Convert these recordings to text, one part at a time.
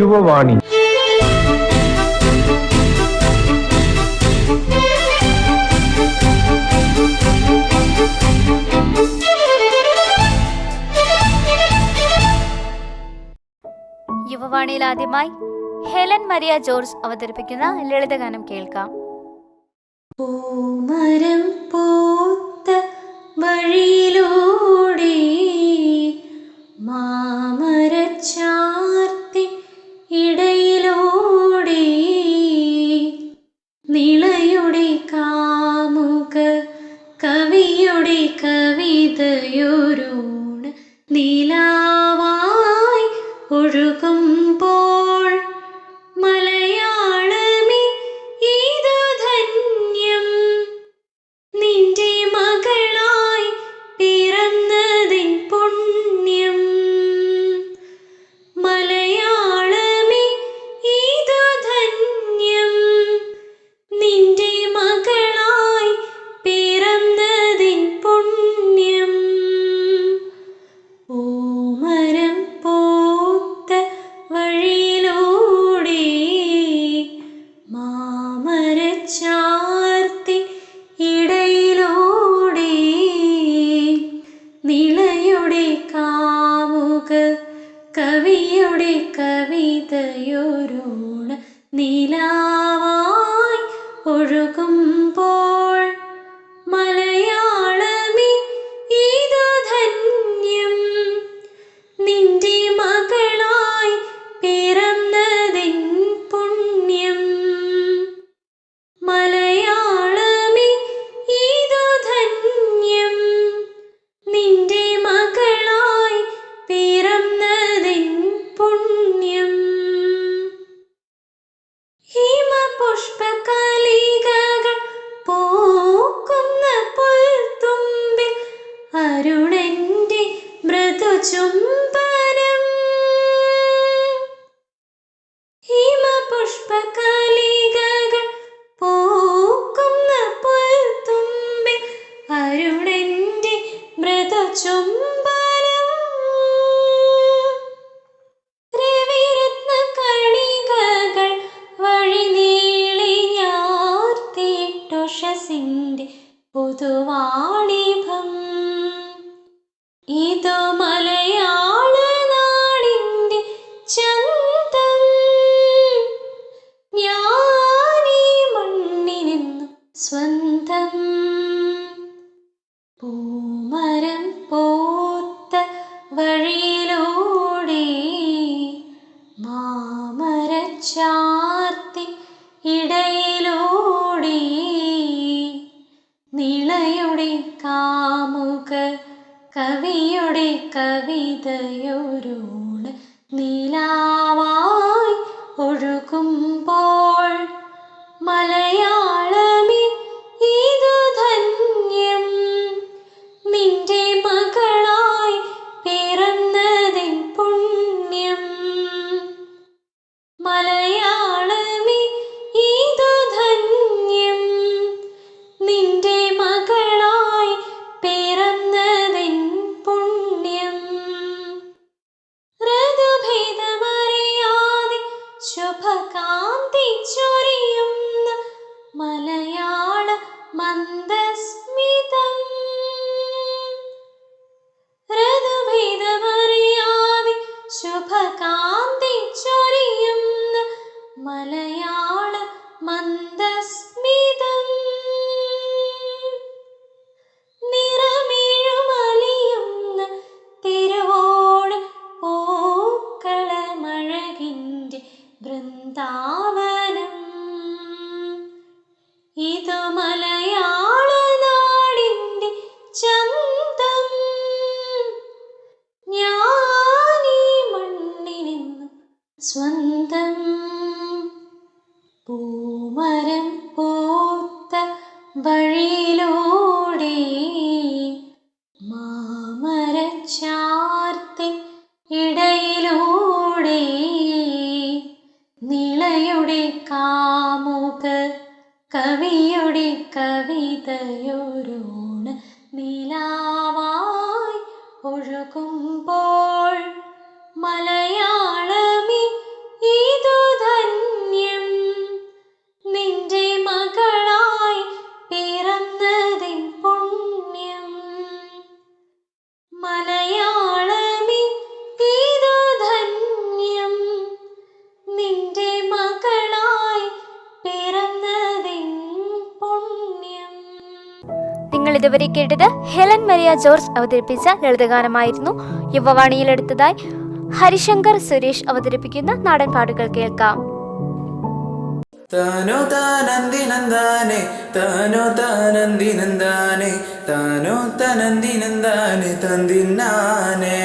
യുവവാണി. യുവവാണിയിൽ ആദ്യമായി Helen Maria George അവതരിപ്പിക്കുന്ന ലളിതഗാനം കേൾക്കാം. പൂമരം പൂത്ത വഴിയിലൂടെ മാമരച്ചാ കവിയുടെ കവിതയൊരോണ് നിലാവായി ഒഴുകുമ്പോൾ ഇതുവരെ കേട്ടത് ഹെലൻ മരിയ ജോർജ് അവതരിപ്പിച്ച ലളിതഗാനമായിരുന്നു. യുവവാണിയിലെടുത്തതായി ഹരിശങ്കർ സുരേഷ് അവതരിപ്പിക്കുന്ന നാടൻ പാട്ടുകൾ കേൾക്കാം. താനോ താനന്ദിനന്ദാനെ താനോ താനന്ദിനന്ദാനെ താനോ തനന്ദിനന്ദാനെ തന്തിന്നാനെ.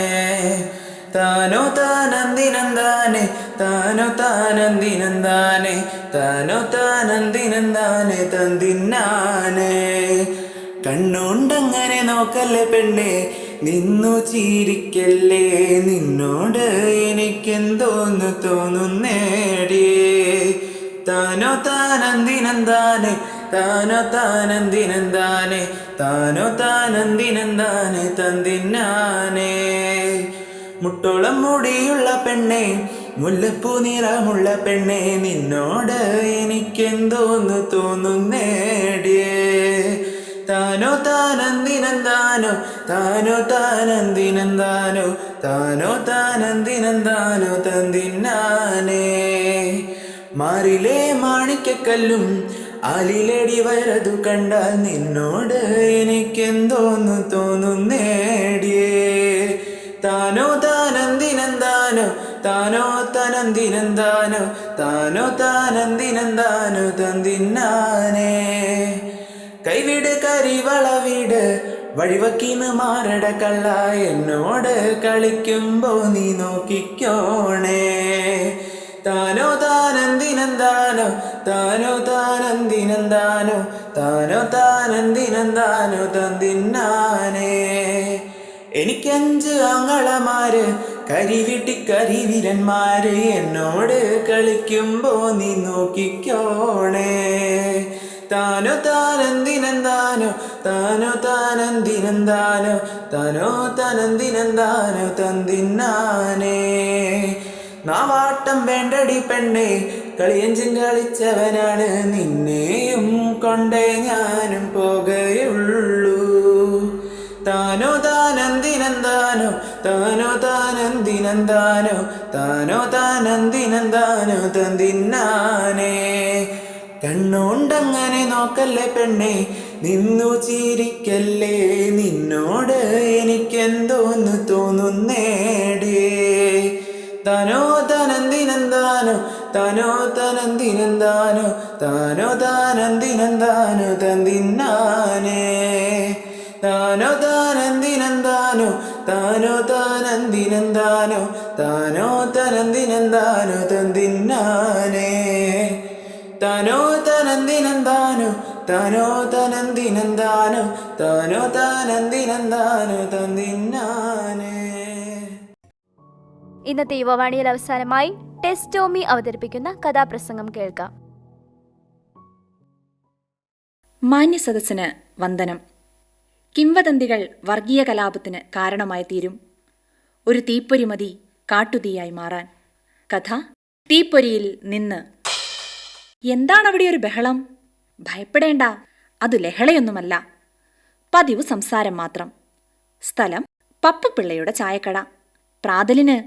താനോ താനന്ദിനന്ദാനെ താനോ താനന്ദിനന്ദാനെ താനോ താനന്ദിനന്ദാനെ തന്തിന്നാനെ. കണ്ണുണ്ടങ്ങനെ നോക്കല്ലേ പെണ്ണെ? നിന്നു ചിരിക്കല്ലേ? നിന്നോട് എനിക്കെന്തോന്ന് തോന്നുന്നേടിയേ താനോ താനന്ദിനന്ദാനെ താനോ താനന്ദിനന്ദാനെ താനോ താനന്ദിനന്ദാനെ തന്തിന്നാനെ? മുട്ടോളം മുടിയുള്ള പെണ്ണെ മുല്ലപ്പൂ നിറമുള്ള പെണ്ണെ നിന്നോട് എനിക്കെന്തോന്ന് തോന്നുന്നേടിയേ താനോ താനന്ദിനന്ദാനോ താനോ താനന്ദിനന്ദാനോ താനോ താനന്ദിനന്ദാനോ തന്തിന്നാനേ. മാറിലെ മാണിക്കക്കല്ലും അലിലടി വരതു കണ്ടാൽ നിന്നോട് എനിക്കെന്തോന്നു തോന്നുന്നേടിയേ. താനോ താനന്ദിനന്ദാനോ താനോ താനന്ദിനന്ദാനോ താനോ താനന്ദിനന്ദാനോ തന്തിന്നാനേ. കൈവിട് കരിവളവിട് വഴിവക്കീന്ന് മാറട കള്ള എന്നോട് കളിക്കുമ്പോ നീ നോക്കിക്കോണേ. താനോ താനന്ദിനന്ദാനോ താനോ താനന്ദിനന്ദാനോ താനോ താനന്ദിനന്ദാനോ തന്തിന്നാനേ. എനിക്കഞ്ച് ആങ്ങളമാര് കരിവിട്ടി കരിവീരന്മാര് എന്നോട് കളിക്കുമ്പോ നീ നോക്കിക്കോണേ. താനോ താനന്ദിനന്ദാനോ താനോ താനന്ദിനന്ദാനോ താനോ താനന്ദിനന്ദാനോ തന്തിന്നാനേ. നാവാട്ടം വേണ്ടടി പെണ്ണേ കളിയഞ്ചും കളിച്ചവനാണ് നിന്നെയും കൊണ്ടേ ഞാനും പോകയുള്ളൂ. താനോ താനന്ദിനന്ദാനോ താനോ താനന്ദിനന്ദാനോ താനോ താനന്ദിനന്ദാനോ തന്തിന്നാനേ. കണ്ണുണ്ടങ്ങനെ നോക്കല്ലേ പെണ്ണെ നിന്നു ചിരിക്കല്ലേ? നിന്നോട് എനിക്കെന്തോന്ന് തോന്നുന്നേടേ? താനോ തനന്ദിനന്ദാനോ താനോ തനന്ദിനന്ദാനോ താനോ താനന്ദിനന്ദാനോ തന്തിന്നാനേ താനോ താനന്ദിനന്ദാനോ താനോ താനന്ദിനന്ദാനോ താനോ തനന്ദിനന്ദാനോ തന്തിന്നാനേ താനോ തനന്ദിനന്ദാനോ താനോ തനന്ദിനന്ദാനോ താനോ തനന്തിനന്താനു തന്നിന്നാന്. ഇന്നത്തെ യുവവാണിയിൽ അവസാനമായി ടെസ്റ്റോമി അവതരിപ്പിക്കുന്ന കഥാപ്രസംഗം കേൾക്കാം. മാന്യ സദസ്സിന് വന്ദനം. കിംവദന്തികൾ വർഗീയ കലാപത്തിന് കാരണമായി തീരും. ഒരു തീപ്പൊരി മതി കാട്ടുതീയായി മാറാൻ. കഥ തീപ്പൊരിയിൽ നിന്ന്. എന്താണ് അവിടെ ഒരു ബഹളം? ഭയപ്പെടേണ്ട. അത് ലഹളയൊന്നുമല്ല. പതിവ് സംസാരം മാത്രം. സ്ഥലം പപ്പുപിള്ളയുടെ ചായക്കട. പ്രാതലിന്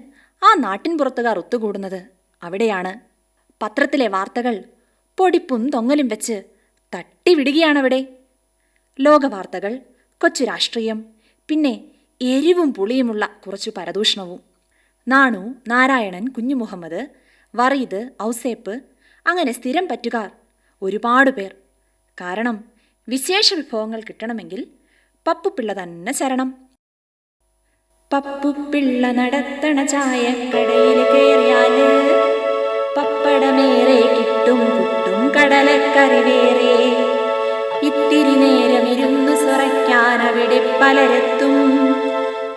ആ നാട്ടിൻ പുറത്തുകാർ ഒത്തുകൂടുന്നത് അവിടെയാണ്. പത്രത്തിലെ വാർത്തകൾ പൊടിപ്പും തൊങ്ങലും വെച്ച് തട്ടിവിടുകയാണവിടെ. ലോകവാർത്തകൾ കൊച്ചു രാഷ്ട്രീയം പിന്നെ എരിവും പുളിയുമുള്ള കുറച്ചു പരദൂഷണവും. നാണു നാരായണൻ കുഞ്ഞുമുഹമ്മദ് വറീദ് ഔസേപ്പ് അങ്ങനെ സ്ഥിരം പറ്റുകാർ ഒരുപാട് പേർ. കാരണം വിശേഷ വിഭവങ്ങൾ കിട്ടണമെങ്കിൽ പപ്പുപിള്ള തന്നെ ശരണം. പപ്പുപിള്ള നടത്തണ ചായക്കടയിൽ കയറിയാൽ പപ്പടമേറെ കിട്ടും കുട്ടും കടലക്കറി വേറെ ഇത്തിരി നേരം ഇരുന്നു സുറയ്ക്കാൻ അവിടെ പലരെത്തും.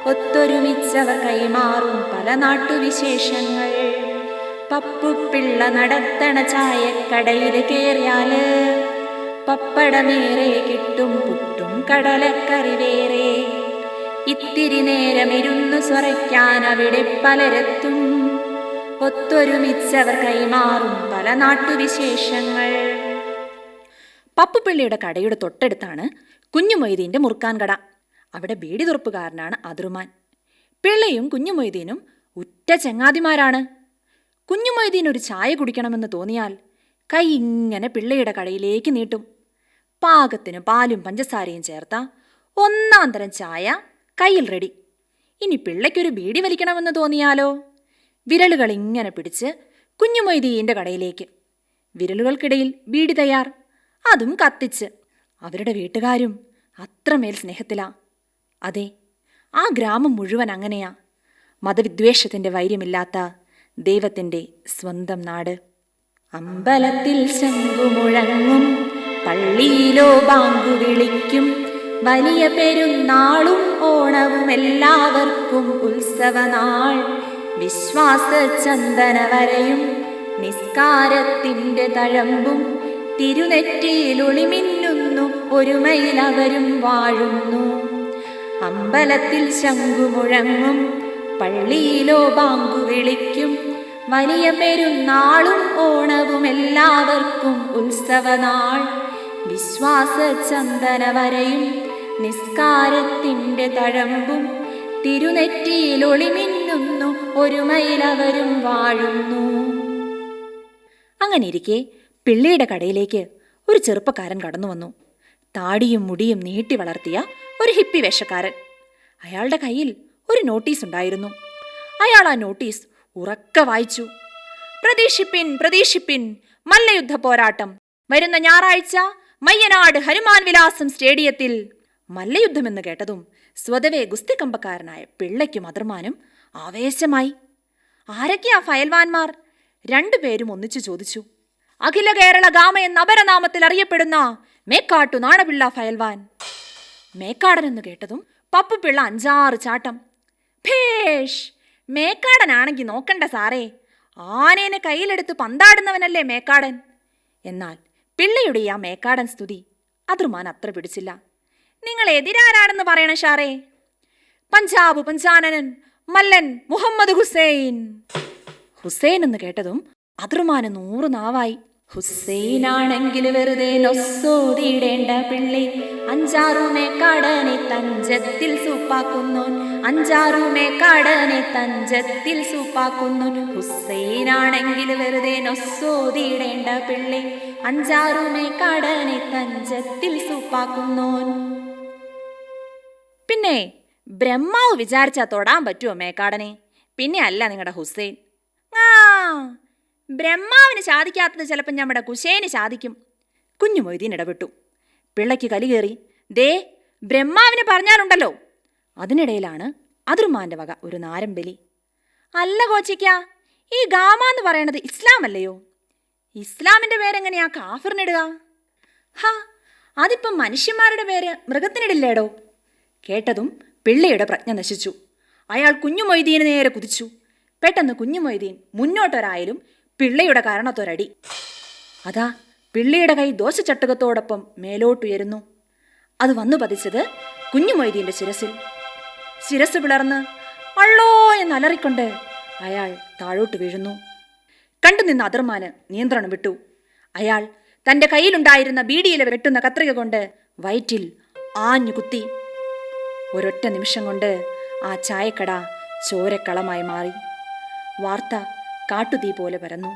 ഒത്തൊരുമിച്ചവർ കൈമാറും പല നാട്ടുവിശേഷങ്ങൾ. പപ്പുപിള്ള നടത്തണ ചായക്കടയിൽ കയറിയാൽ നേരെ കിട്ടും പുട്ടും കടലക്കറി വേറെ ഇത്തിരി നേരമിരുന്നു സ്വറയ്ക്കാൻ അവിടെ പലരെത്തും ഒത്തൊരുമിച്ചവർ കൈമാറും പല നാട്ടുവിശേഷങ്ങൾ. പപ്പുപിള്ളിയുടെ കടയുടെ തൊട്ടടുത്താണ് കുഞ്ഞുമൊയ്തീന്റെ മുറുക്കാൻ കട അവിടെ ബീഡി തുറപ്പുകാരനാണ് അതിറുമാൻ. പിള്ളയും കുഞ്ഞുമൊയ്തീനും ഉറ്റ ചങ്ങാതിമാരാണ്. കുഞ്ഞുമൊയ്തീൻ ഒരു ചായ കുടിക്കണമെന്ന് തോന്നിയാൽ കൈ ഇങ്ങനെ പിള്ളയുടെ കടയിലേക്ക് നീട്ടും. പാകത്തിന് പാലും പഞ്ചസാരയും ചേർത്ത ഒന്നാം തരം ചായ കയ്യിൽ റെഡി. ഇനി പിള്ളയ്ക്കൊരു ബീഡി വലിക്കണമെന്ന് തോന്നിയാലോ? വിരലുകൾ ഇങ്ങനെ പിടിച്ച് കുഞ്ഞുമൊയ്തീന്റെ കടയിലേക്ക്. വിരലുകൾക്കിടയിൽ ബീഡി തയ്യാർ. അതും കത്തിച്ച്. അവരുടെ വീട്ടുകാരും അത്രമേൽ സ്നേഹത്തിലാ. അതെ ആ ഗ്രാമം മുഴുവൻ അങ്ങനെയാ. മതവിദ്വേഷത്തിന്റെ വൈര്യമില്ലാത്ത ദൈവത്തിന്റെ സ്വന്തം നാട്. അമ്പലത്തിൽ ശംഖുമുഴങ്ങും പള്ളിയിലോ ബാങ്കു വിളിക്കും. വലിയ പെരുന്നാളും ഓണവും എല്ലാവർക്കും ഉത്സവനാൾ. വിശ്വാസ ചന്ദന വരയും നിസ്കാരത്തിന്റെ തഴമ്പും തിരുനെറ്റിയിൽ ഒരുമയിലവരും വാഴുന്നു. അമ്പലത്തിൽ ശംഖുമുഴങ്ങും പള്ളിയിലോ ബാങ്കു വിളിക്കും. വലിയ പെരുന്നാളും ഓണവും എല്ലാവർക്കും ഉത്സവനാൾ. വിശ്വാസ ചന്ദന വരയും നിസ്കാരത്തിന്റെ തഴമ്പും തിരുനെറ്റിയിൽ ഒളിമിന്നുന്നു ഒരുമയിലവരും വാഴുന്നു. അങ്ങനെ ഇരിക്കെ പിള്ളിയുടെ കടയിലേക്ക് ഒരു ചെറുപ്പക്കാരൻ കടന്നു വന്നു. താടിയും മുടിയും നീട്ടി വളർത്തിയ ഒരു ഹിപ്പി വേഷക്കാരൻ. അയാളുടെ കയ്യിൽ ഒരു നോട്ടീസ് ഉണ്ടായിരുന്നു. അയാൾ ആ നോട്ടീസ് ഉറക്ക വായിച്ചു. പ്രതീക്ഷിപ്പിൻ പ്രതീക്ഷിപ്പിൻ മല്ലയുദ്ധ പോരാട്ടം. വരുന്ന ഞായറാഴ്ച മയ്യനാട് ഹനുമാൻ വിലാസം സ്റ്റേഡിയത്തിൽ മല്ലയുദ്ധമെന്ന് കേട്ടതും സ്വതവേ ഗുസ്തിക്കമ്പക്കാരനായ പിള്ളയ്ക്കും അതിർമാനും ആവേശമായി. ആരൊക്കെയാ ഫയൽവാൻമാർ? രണ്ടുപേരും ഒന്നിച്ചു ചോദിച്ചു. അഖില കേരള ഗാമ എന്ന അപരനാമത്തിൽ അറിയപ്പെടുന്ന മേക്കാട്ടു നാണപിള്ള ഫയൽവാൻ. മേക്കാടൻ എന്ന് കേട്ടതും പപ്പുപിള്ള അഞ്ചാറ് ചാട്ടം. ഭേഷ്! മേക്കാടനാണെങ്കി നോക്കണ്ട സാറേ. ആനേനെ കയ്യിലെടുത്ത് പന്താടുന്നവനല്ലേ മേക്കാടൻ? എന്നാൽ പിള്ളയുടെ ആ മേക്കാടൻ സ്തുതി അതിർമാൻ അത്ര പിടിച്ചില്ല. നിങ്ങൾ എതിരാരാണെന്ന് പറയണ ഷാറേ പഞ്ചാബ് പഞ്ചാനനൻ മല്ലൻ മുഹമ്മദ് ഹുസൈൻ. ഹുസൈൻ എന്ന് കേട്ടതും അതിർമാന് നൂറ് നാവായി. ഹുസൈനാണെങ്കിൽ വെറുതെ നൊസ്സോതിയിടേണ്ട പിള്ളി അഞ്ചാറുമേ കടനെ തഞ്ചത്തിൽ സൂപ്പാക്കുന്നു അഞ്ചാറുമേ കടനെ തഞ്ചത്തിൽ സൂപ്പാക്കുന്നു ഹുസൈനാണെങ്കിൽ വെറുതെ നൊസ്സോതിയിടേണ്ട പിള്ളി അഞ്ചാറുമേ കടനെ തഞ്ചത്തിൽ സൂപ്പാക്കുന്നു പിന്നെ ബ്രഹ്മാവ് വിചാരിച്ചാ തൊടാൻ പറ്റുമോ മേക്കാടനെ? പിന്നെ അല്ല നിങ്ങളുടെ ഹുസൈൻ. ആ ബ്രഹ്മാവിന് സാധിക്കാത്തത് ചിലപ്പോൾ നമ്മുടെ കുശേന് സാധിക്കും കുഞ്ഞു മൊയ്തീൻ ഇടപെട്ടു പിള്ളയ്ക്ക് കലി കയറി ദേ ബ്രഹ്മാവിന് പറഞ്ഞാലുണ്ടല്ലോ. അതിനിടയിലാണ് അതിർമാന്റെ വക ഒരു നാരമ്പലി അല്ല കോച്ചിക്ക ഈ ഗാമ എന്ന് പറയണത് ഇസ്ലാം അല്ലയോ ഇസ്ലാമിന്റെ പേരെങ്ങനെയാ കാഫിറിനിടുക ഹാ അതിപ്പം മനുഷ്യന്മാരുടെ പേര് മൃഗത്തിനിടില്ലേടോ? കേട്ടതും പിള്ളയുടെ പ്രജ്ഞ നശിച്ചു. അയാൾ കുഞ്ഞു മൊയ്തീന് നേരെ കുതിച്ചു. പെട്ടെന്ന് കുഞ്ഞു മൊയ്തീൻ മുന്നോട്ടൊരായാലും പിള്ളയുടെ കാരണത്തൊരടി. അതാ പിള്ളയുടെ കൈ ദോശച്ചട്ടകത്തോടൊപ്പം മേലോട്ടുയരുന്നു. അത് വന്നു പതിച്ചത് കുഞ്ഞുമൊയ്തീന്റെ ശിരസിൽ. ശിരസ് പിളർന്ന് അള്ളോ എന്ന് അലറിക്കൊണ്ട് അയാൾ താഴോട്ട് വീഴുന്നു. കണ്ടുനിന്ന അതിർമാന് നിയന്ത്രണം വിട്ടു. അയാൾ തന്റെ കയ്യിലുണ്ടായിരുന്ന ബീഡിയിൽ വെട്ടുന്ന കത്രിക കൊണ്ട് വയറ്റിൽ ആഞ്ഞു കുത്തി ഒരൊറ്റ നിമിഷം കൊണ്ട് ആ ചായക്കട ചോരക്കളമായി മാറി. വാർത്ത കാട്ടുതീ പോലെ പരന്നു.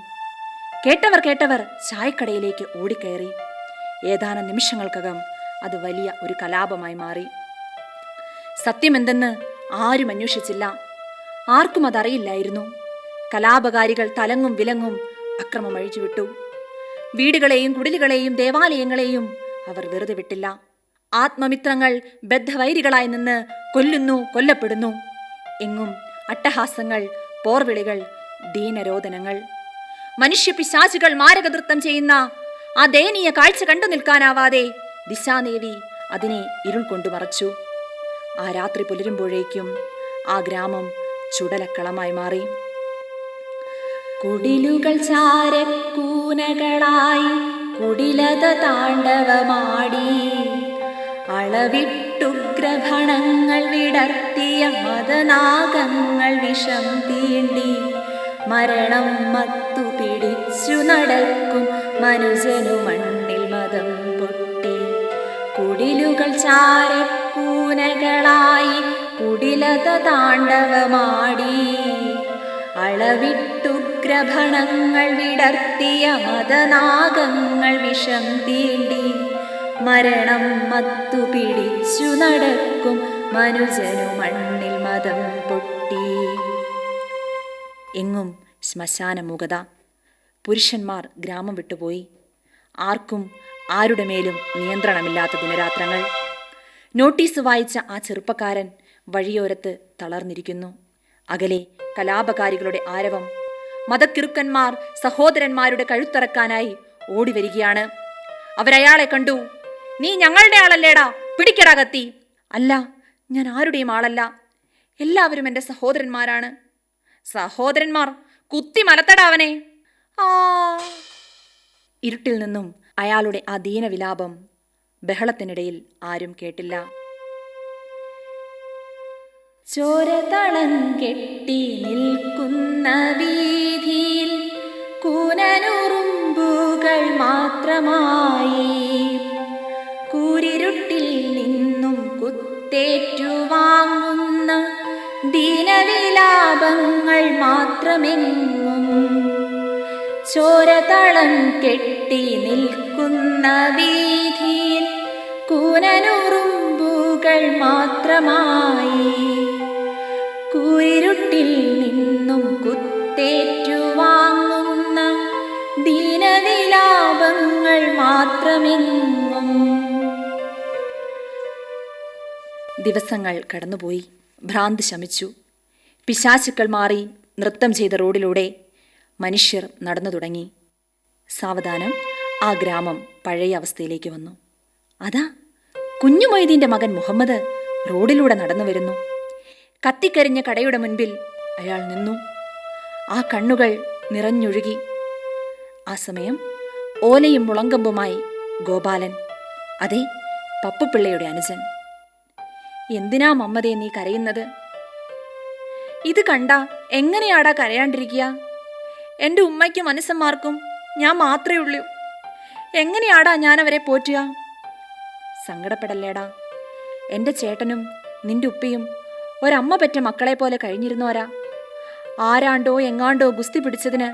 കേട്ടവർ കേട്ടവർ ചായക്കടയിലേക്ക് ഓടിക്കയറി. ഏതാനും നിമിഷങ്ങൾക്കകം അത് വലിയ ഒരു കലാപമായി മാറി. സത്യമെന്തെന്ന് ആരും അന്വേഷിച്ചില്ല. ആർക്കും അതറിയില്ലായിരുന്നു. കലാപകാരികൾ തലങ്ങും വിലങ്ങും അക്രമം അഴിച്ചുവിട്ടു. വീടുകളെയും കുടിലുകളെയും ദേവാലയങ്ങളെയും അവർ വെറുതെ വിട്ടില്ല. ആത്മമിത്രങ്ങൾ ബദ്ധവൈരികളായി നിന്ന് കൊല്ലുന്നു കൊല്ലപ്പെടുന്നു. എങ്ങും അട്ടഹാസങ്ങൾ പോർവിളികൾ ദീനരോധനങ്ങൾ മനുഷ്യപിശാചുകൾ മാരകനൃത്തം ചെയ്യുന്ന ആ ദയനീയ കാഴ്ച കണ്ടു നിൽക്കാനാവാതെ ദിശാദേവി അതിനെ ഇരുൾ കൊണ്ടു മറച്ചു. ആ രാത്രി പുലരുമ്പോഴേക്കും ആ ഗ്രാമം ചുടലക്കളമായി മാറി. കുടിലുകൾ ചാരക്കൂനകളായി കുടിലത താണ്ഡവമാടി. അളവിട്ടുഗ്രഭണങ്ങൾ വിടർത്തിയ മതനാഗങ്ങൾ വിഷം തീണ്ടി. മരണം മത്തു പിടിച്ചു നടക്കും. മനുജനു മണ്ണിൽ മതം പൊട്ടി. കുടിലുകൾ ചാരക്കൂനകളായി കുടിലത താണ്ഡവമാടി. അളവിട്ടുഗ്രഭണങ്ങൾ വിടർത്തിയ മതനാഗങ്ങൾ വിഷം തീണ്ടി. മരണം മത്തു പിടിച്ചു നടക്കും. മനുജനു മണ്ണിൽ മതം എങ്ങും ശ്മശാന മുഖത പുരുഷന്മാർ ഗ്രാമം വിട്ടുപോയി. ആർക്കും ആരുടെ മേലും നിയന്ത്രണമില്ലാത്ത ദിനരാത്രങ്ങൾ. നോട്ടീസ് വായിച്ച ആ ചെറുപ്പക്കാരൻ വഴിയോരത്ത് തളർന്നിരിക്കുന്നു. അകലെ കലാപകാരികളുടെ ആരവം. മതക്കിറുക്കന്മാർ സഹോദരന്മാരുടെ കഴുത്തറക്കാനായി ഓടിവരികയാണ്. അവരയാളെ കണ്ടു. നീ ഞങ്ങളുടെ ആളല്ലേടാ പിടിക്കടാ കത്തി. അല്ല ഞാൻ ആരുടെയും ആളല്ല. എല്ലാവരും എന്റെ സഹോദരന്മാരാണ്. സഹോദരന്മാർ കുത്തി മലത്തടാവനെ ആ. ഇരുട്ടിൽ നിന്നും അയാളുടെ ആ ദീനവിലാപം ബഹളത്തിനിടയിൽ ആരും കേട്ടില്ല. ചോരതളം കെട്ടി നിൽക്കുന്ന വീതിയിൽ കൂനനുറുമ്പുകൾ മാത്രമായി കൂരിരുട്ടിൽ നിന്നും കുത്തേറ്റുവാങ്ങുന്ന ദീനവിലാപങ്ങൾ മാത്രമെങ്ങും. ചോരതളം കെട്ടി നിൽക്കുന്ന വീതിയിൽ കൂനനുറുമ്പുകൾ മാത്രമായി. കൂരിരുട്ടിൽ നിന്നും കുത്തേറ്റുവാങ്ങുന്ന ദീനവിലാപങ്ങൾ മാത്രമെങ്ങും. ദിവസങ്ങൾ കടന്നുപോയി. ഭ്രാന്ത് ശമിച്ചു. പിശാചുക്കൾ മാറി നൃത്തം ചെയ്ത റോഡിലൂടെ മനുഷ്യർ നടന്നു തുടങ്ങി. സാവധാനം ആ ഗ്രാമം പഴയ അവസ്ഥയിലേക്ക് വന്നു. അതാ കുഞ്ഞു മൊയ്തീന്റെ മകൻ മുഹമ്മദ് റോഡിലൂടെ നടന്നു വരുന്നു. കത്തിക്കരിഞ്ഞ കടയുടെ മുൻപിൽ അയാൾ നിന്നു. ആ കണ്ണുകൾ നിറഞ്ഞൊഴുകി. ആ സമയം ഓലയും മുളങ്കമ്പുമായി ഗോപാലൻ അതെ പപ്പുപിള്ളയുടെ അനുജൻ. എന്തിനാ മമ്മതേ നീ കരയുന്നത്? ഇത് കണ്ട എങ്ങനെയാടാ കരയാണ്ടിരിക്കുക? എന്റെ ഉമ്മയ്ക്കും മനസ്സന്മാർക്കും ഞാൻ മാത്രമേ ഉള്ളൂ. എങ്ങനെയാടാ ഞാൻ അവരെ പോറ്റുക? സങ്കടപ്പെടല്ലേടാ. എന്റെ ചേട്ടനും നിന്റെ ഉപ്പയും ഒരമ്മ പറ്റ മക്കളെ പോലെ കഴിഞ്ഞിരുന്നോരാ. ആരാണ്ടോ എങ്ങാണ്ടോ ഗുസ്തി പിടിച്ചതിന്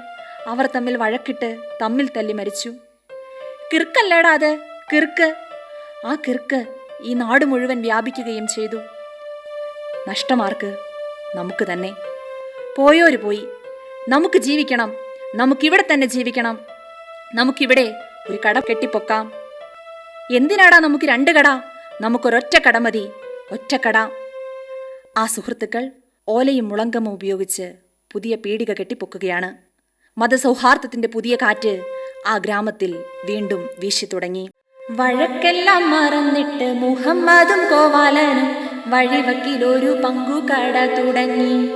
അവർ തമ്മിൽ വഴക്കിട്ട് തമ്മിൽ തല്ലി മരിച്ചു. കിർക്കല്ലേടാ അത്? കിർക്ക് ആ കിർക്ക് ഈ നാട് മുഴുവൻ വ്യാപിക്കുകയും ചെയ്തു. നഷ്ടമാർക്ക് നമുക്ക് തന്നെ. പോയോര് പോയി. നമുക്ക് ജീവിക്കണം. നമുക്കിവിടെ തന്നെ ജീവിക്കണം. നമുക്കിവിടെ ഒരു കട കെട്ടിപ്പൊക്കാം. എന്തിനാടാ നമുക്ക് രണ്ട് കട? നമുക്കൊരൊറ്റ കട മതി. ഒറ്റ കട. ആ സുഹൃത്തുക്കൾ ഓലയും മുളങ്കമും ഉപയോഗിച്ച് പുതിയ പീടിക കെട്ടിപ്പൊക്കുകയാണ്. മതസൗഹാർദ്ദത്തിന്റെ പുതിയ കാറ്റ് ആ ഗ്രാമത്തിൽ വീണ്ടും വീശി തുടങ്ങി. വഴക്കെല്ലാം മറന്നിട്ട് മുഹമ്മദും കോവാലനും വഴിവക്കിലൊരു പങ്കു കട തുടങ്ങി.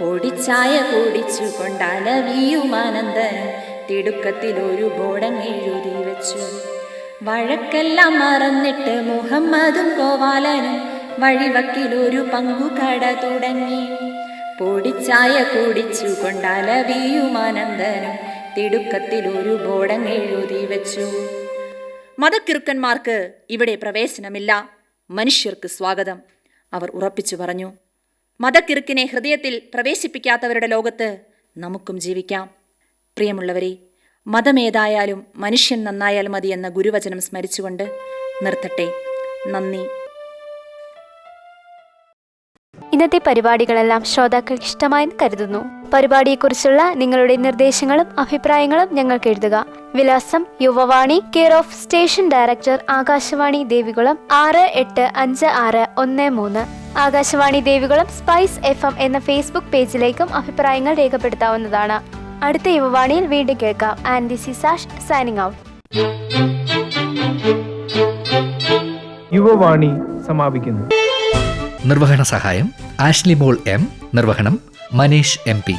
പൊടിച്ചായ കുടിച്ചു കൊണ്ടലവിയും അനന്തനും തിടുക്കത്തിലൊരു ബോർഡം എഴുതി വെച്ചു. വഴക്കെല്ലാം മറന്നിട്ട് മുഹമ്മദും ഗോപാലനും വഴിവക്കിലൊരു പങ്കു കട തുടങ്ങി. പൊടിച്ചായ കുടിച്ചു കൊണ്ടലവിയുമാനന്ദനും തിടുക്കത്തിലൊരു ബോർഡം എഴുതി വെച്ചു. മതക്കിറുക്കന്മാർക്ക് ഇവിടെ പ്രവേശനമില്ല. മനുഷ്യർക്ക് സ്വാഗതം. അവർ ഉറപ്പിച്ചു പറഞ്ഞു മതക്കിറുക്കിനെ ഹൃദയത്തിൽ പ്രവേശിപ്പിക്കാത്തവരുടെ ലോകത്ത് നമുക്കും ജീവിക്കാം. പ്രിയമുള്ളവരെ മതമേതായാലും മനുഷ്യൻ നന്നായാൽ മതി എന്ന ഗുരുവചനം സ്മരിച്ചുകൊണ്ട് നിർത്തട്ടെ. നന്ദി. ഇന്നത്തെ പരിപാടികളെല്ലാം ശ്രോതാക്കൾക്ക് ഇഷ്ടമായെന്ന് കരുതുന്നു. പരിപാടിയെക്കുറിച്ചുള്ള നിങ്ങളുടെ നിർദ്ദേശങ്ങളും അഭിപ്രായങ്ങളും ഞങ്ങൾക്ക് എഴുതുക. വിലാസം Yuvavani care of station director Akashvani Devikulam ആറ് എട്ട് അഞ്ച് ആറ് ഒന്ന് മൂന്ന്. Akashvani Devikulam spice F M എന്ന ഫേസ്ബുക്ക് പേജിലേക്കും അഭിപ്രായങ്ങൾ രേഖപ്പെടുത്താവുന്നതാണ്. അടുത്ത യുവവാണിയിൽ വീണ്ടും കേൾക്കാം. And this Sash signing out. Yuvavani സമാപിക്കുന്നു. നിർവഹണ സഹായം ആഷ്ലി മോൾ എം നിർവഹണം മനീഷ് എം പി.